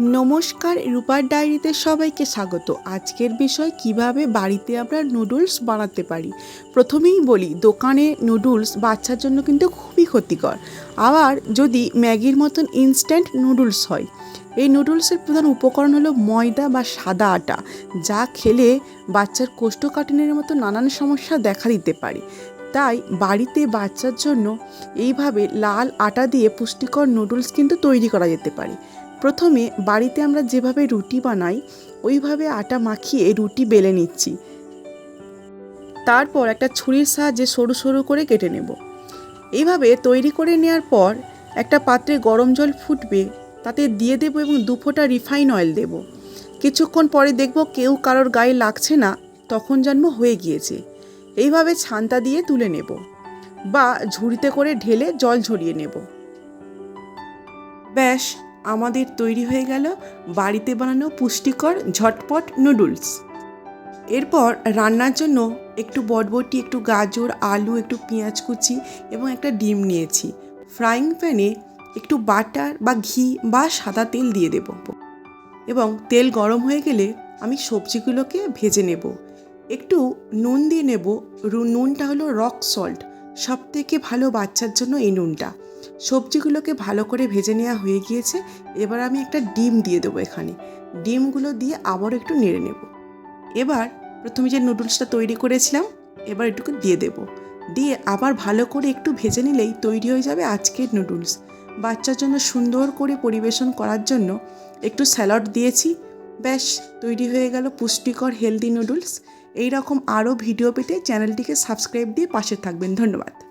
নমস্কার, রূপার ডায়েরিতে সবাইকে স্বাগত। আজকের বিষয়, কীভাবে বাড়িতে আমরা নুডলস বানাতে পারি? প্রথমেই বলি, দোকানে নুডলস বাচ্চার জন্য কিন্তু খুবই ক্ষতিকর। আবার যদি ম্যাগির মতন ইনস্ট্যান্ট নুডলস হয়, এই নুডলসের প্রধান উপকরণ হলো ময়দা বা সাদা আটা, যা খেলে বাচ্চার কোষ্ঠকাঠিন্যের মতো নানান সমস্যা দেখা দিতে পারে। তাই বাড়িতে বাচ্চার জন্য এইভাবে লাল আটা দিয়ে পুষ্টিকর নুডলস কিন্তু তৈরি করা যেতে পারে। প্রথমে বাড়িতে আমরা যেভাবে রুটি বানাই, ওইভাবে আটা মাখিয়ে রুটি বেলে নিচ্ছি। তারপর একটা ছুরির সাহায্যে সরু সরু করে কেটে নেব। এইভাবে তৈরি করে নেওয়ার পর একটা পাত্রে গরম জল ফুটবে, তাতে দিয়ে দেবো এবং দু ফোঁটা রিফাইন অয়েল দেব। কিছুক্ষণ পরে দেখব কেউ কারোর গায়ে লাগছে না, তখন জন্ম হয়ে গিয়েছে। এইভাবে ছান্তা দিয়ে তুলে নেব বা ঝুড়িতে করে ঢেলে জল ঝরিয়ে নেব। ব্যাস আমাদের তৈরি হয়ে গেল বাড়িতে বানানো পুষ্টিকর ঝটপট নুডলস। এরপর রান্নার জন্য একটু বটবটি, একটু গাজর, আলু, একটু পেঁয়াজ কুচি এবং একটা ডিম নিয়েছি। ফ্রাইং প্যানে একটু বাটার বা ঘি বা সাদা তেল দিয়ে দেব। এবং তেল গরম হয়ে গেলে আমি সবজিগুলোকে ভেজে নেব। একটু নুন দিয়ে নেব। নুনটা হলো রক সল্ট। সব থেকে ভালো বাচ্চার জন্য এই নুনটা। সবজিগুলোকে ভালো করে ভেজে নেওয়া হয়ে গিয়েছে। এবার আমি একটা ডিম দিয়ে দেবো এখানে। ডিমগুলো দিয়ে আবার একটু নেড়ে নেব। এবার প্রথমে যে নুডলসটা তৈরি করেছিলাম, এবার এটুকু দিয়ে দেব। দিয়ে আবার ভালো করে একটু ভেজে নিলেই তৈরি হয়ে যাবে আজকের নুডলস। বাচ্চার জন্য সুন্দর করে পরিবেশন করার জন্য একটু স্যালাড দিয়েছি। ব্যাস, তৈরি হয়ে গেল পুষ্টিকর, হেলদি নুডলস। এই রকম আরও ভিডিও পেতে চ্যানেলটিকে সাবস্ক্রাইব দিয়ে পাশে থাকবেন। ধন্যবাদ।